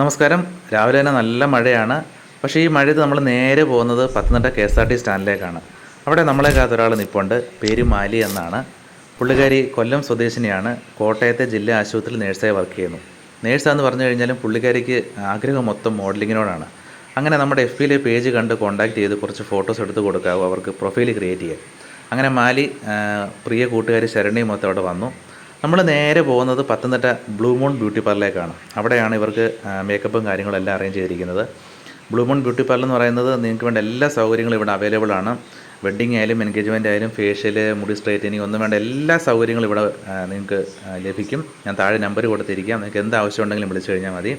നമസ്കാരം. രാവിലെ തന്നെ നല്ല മഴയാണ്. പക്ഷേ ഈ മഴയത്ത് നമ്മൾ നേരെ പോകുന്നത് Pathanamthitta K S R T സ്റ്റാൻഡിലേക്കാണ്. അവിടെ നമ്മളെ കാത്ത് ഒരാൾ നിൽപ്പുണ്ട് പേര് മാലി എന്നാണ്. പുള്ളിക്കാരി കൊല്ലം സ്വദേശിനിയാണ്. കോട്ടയത്തെ ജില്ലാ ആശുപത്രിയിൽ നേഴ്സായി വർക്ക് ചെയ്യുന്നു. നേഴ്സാന്ന് പറഞ്ഞു കഴിഞ്ഞാലും പുള്ളിക്കാരിക്ക് ആഗ്രഹം മൊത്തം മോഡലിങ്ങിനോടാണ്. അങ്ങനെ നമ്മുടെ എഫ് ബിയിലെ പേജ് കണ്ട് കോൺടാക്റ്റ് ചെയ്ത് കുറച്ച് ഫോട്ടോസ് എടുത്ത് കൊടുക്കാവോ അവർക്ക് പ്രൊഫൈൽ ക്രിയേറ്റ് ചെയ്യാൻ. അങ്ങനെ മാലി പ്രിയ കൂട്ടുകാരി ശരണിയും മൊത്തം അവിടെ വന്നു. നമ്മൾ നേരെ പോകുന്നത് പത്തനംതിട്ട ബ്ലൂ മൂൺ ബ്യൂട്ടി പാർലറിലേക്കാണ് അവിടെയാണ് ഇവർക്ക് മേക്കപ്പും കാര്യങ്ങളും എല്ലാം അറേഞ്ച് ചെയ്തിരിക്കുന്നത്. ബ്ലൂ മൂൺ ബ്യൂട്ടി പാർലർ എന്ന് പറയുന്നത് നിങ്ങൾക്ക് വേണ്ട എല്ലാ സൗകര്യങ്ങളും ഇവിടെ അവൈലബിൾ ആണ്. വെഡ്ഡിങ് ആയാലും എൻഗേജ്മെന്റ് ആയാലും ഫേഷ്യൽ മുടി സ്ട്രൈറ്റനിങ് ഒന്നും വേണ്ട എല്ലാ സൗകര്യങ്ങളും ഇവിടെ നിങ്ങൾക്ക് ലഭിക്കും. ഞാൻ താഴെ നമ്പർ കൊടുത്തിരിക്കാം. നിങ്ങൾക്ക് എന്ത് ആവശ്യമുണ്ടെങ്കിലും വിളിച്ചു കഴിഞ്ഞാൽ മതി.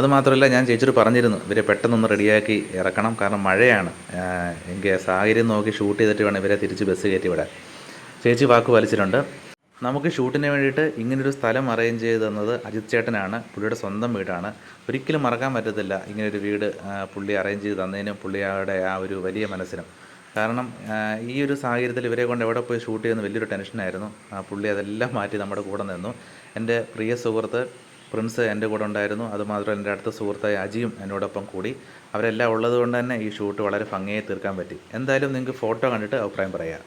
അതുമാത്രമല്ല ഞാൻ ചേച്ചിയോട് പറഞ്ഞിരുന്നു ഇവരെ പെട്ടെന്നൊന്ന് റെഡിയാക്കി ഇറക്കണം. കാരണം മഴയാണ്. എനിക്ക് സാഹചര്യം നോക്കി ഷൂട്ട് ചെയ്തിട്ട് വേണം ഇവരെ തിരിച്ച് ബസ് കയറ്റി വിടാൻ. ചേച്ചി വാക്ക് വലിച്ചിട്ടുണ്ട്. നമുക്ക് ഷൂട്ടിന് വേണ്ടിയിട്ട് ഇങ്ങനൊരു സ്ഥലം അറേഞ്ച് ചെയ്ത് തന്നത് അജിത് ചേട്ടനാണ്. പുള്ളിയുടെ സ്വന്തം വീടാണ്. ഒരിക്കലും മറക്കാൻ പറ്റത്തില്ല ഇങ്ങനൊരു വീട് പുള്ളി അറേഞ്ച് ചെയ്ത് തന്നതിനും പുള്ളിയുടെ ആ ഒരു വലിയ മനസ്സിനും. കാരണം ഈ ഒരു സാഹചര്യത്തിൽ ഇവരെ കൊണ്ട് എവിടെ പോയി ഷൂട്ട് ചെയ്യുന്ന വലിയൊരു ടെൻഷനായിരുന്നു ആ പുള്ളി അതെല്ലാം മാറ്റി നമ്മുടെ കൂടെ നിന്നു. എന്റെ പ്രിയ സുഹൃത്ത് പ്രിൻസ് എന്റെ കൂടെ ഉണ്ടായിരുന്നു. അതുമാത്രമല്ല എന്റെ അടുത്ത സുഹൃത്തായ അജിയും എന്നോടൊപ്പം കൂടി. അവരെല്ലാം ഉള്ളത് കൊണ്ട് തന്നെ ഈ ഷൂട്ട് വളരെ ഭംഗിയായി തീർക്കാൻ പറ്റി. എന്തായാലും നിങ്ങൾക്ക് ഫോട്ടോ കണ്ടിട്ട് അഭിപ്രായം പറയാം.